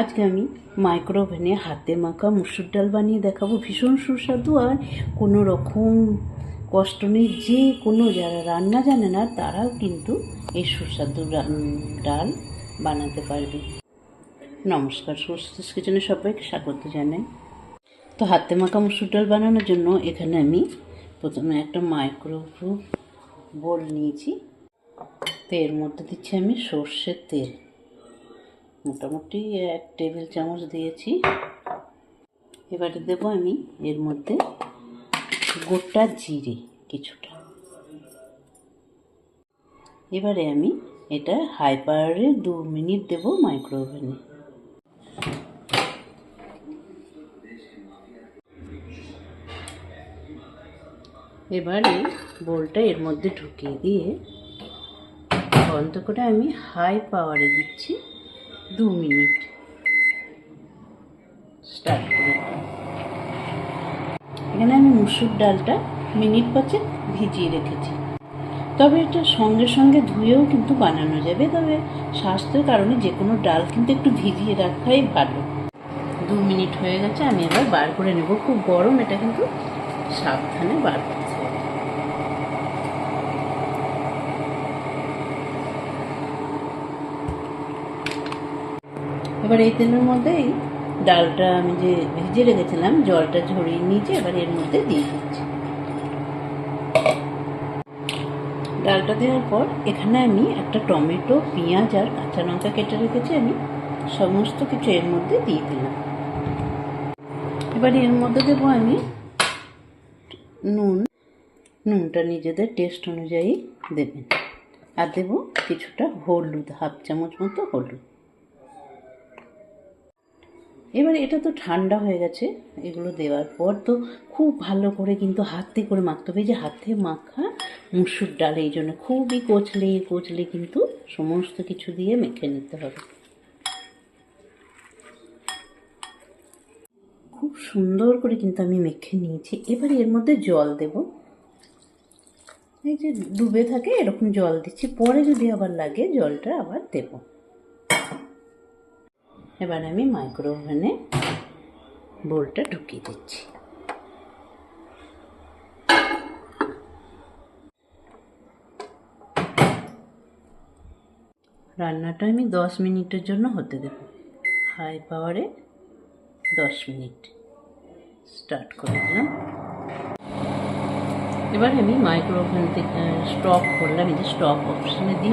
আজকে আমি মাইক্রো ওভেনে হাতে মাখা মুসুর ডাল বানিয়ে দেখাবো। ভীষণ সুস্বাদু আর কোনো রকম কষ্ট নেই। যে কোনো যারা রান্না জানে না, তারাও কিন্তু এই সুস্বাদু ডাল বানাতে পারবে। নমস্কার সুস্বাদু কিচেনে সবাইকে স্বাগত জানাই। তো হাতে মাখা মুসুর ডাল বানানোর জন্য এখানে আমি প্রথমে একটা মাইক্রোওয়েভ বোল নিয়েছি। তো এর মধ্যে দিচ্ছি আমি সর্ষের তেল। মোটামুটি এক টেবিল চামচ দিয়েছি। এবারে দেবো আমি এর মধ্যে গোটা জিরে কিছুটা। এবারে আমি এটা হাই পাওয়ারে দু মিনিট দেবো মাইক্রো ওভেনে এবারে বোলটা এর মধ্যে ঢুকিয়ে দিয়ে বন্ধ করে আমি হাই পাওয়ারে দিচ্ছি দু মিনিট। স্টার্ট করে এখানে আমি মুসুর ডালটা মিনিট পাঁচেক ভিজিয়ে রেখেছি। তবে এটা সঙ্গে সঙ্গে ধুয়েও কিন্তু বানানো যাবে, তবে স্বাস্থ্যের কারণে যে কোনো ডাল কিন্তু একটু ভিজিয়ে রাখাই ভালো। দু মিনিট হয়ে গেছে, আমি এবার বার করে নেব। খুব গরম, এটা কিন্তু সাবধানে বার করতে হবে এবার এই তেলের মধ্যে এই ডালটা আমি যে ভিজে রেখেছিলাম, জলটা ঝরিয়ে নিয়েছি, এবার এর মধ্যে দিয়ে দিচ্ছি। ডালটা দেওয়ার পর এখানে আমি একটা টমেটো, পেঁয়াজ আর কাঁচা লঙ্কা কেটে রেখেছি আমি, সমস্ত কিছু এর মধ্যে দিয়ে দিলাম। এবার এর মধ্যে দেবো আমি নুন। নুনটা নিজেদের টেস্ট অনুযায়ী দেবেন। আর দেবো কিছুটা হলুদ, হাফ চামচ মতো হলুদ। এবার এটা তো ঠান্ডা হয়ে গেছে, এগুলো দেওয়ার পর তো খুব ভালো করে কিন্তু হাতে করে মাখতে হবে। যে হাতে মাখা মুসুর ডাল, এই জন্য খুবই কচলে কচলে কিন্তু সমস্ত কিছু দিয়ে মেখে নিতে হবে। খুব সুন্দর করে কিন্তু আমি মেখে নিয়েছি। এবার এর মধ্যে জল দেব। এই যে ডুবে থাকে, এরকম জল দিচ্ছি। পরে যদি আবার লাগে, জলটা আবার দেবো। এবার আমি মাইক্রো ওভেনে বোলটা ঢুকিয়ে দিচ্ছি। রান্নাটা আমি দশ মিনিটের জন্য হতে দেব। হাই পাওয়ারে দশ মিনিট স্টার্ট করে দিলাম। এবার আমি মাইক্রো ওভেন থেকে স্টপ করলাম। এই যে স্টপ অপশানে দিয়ে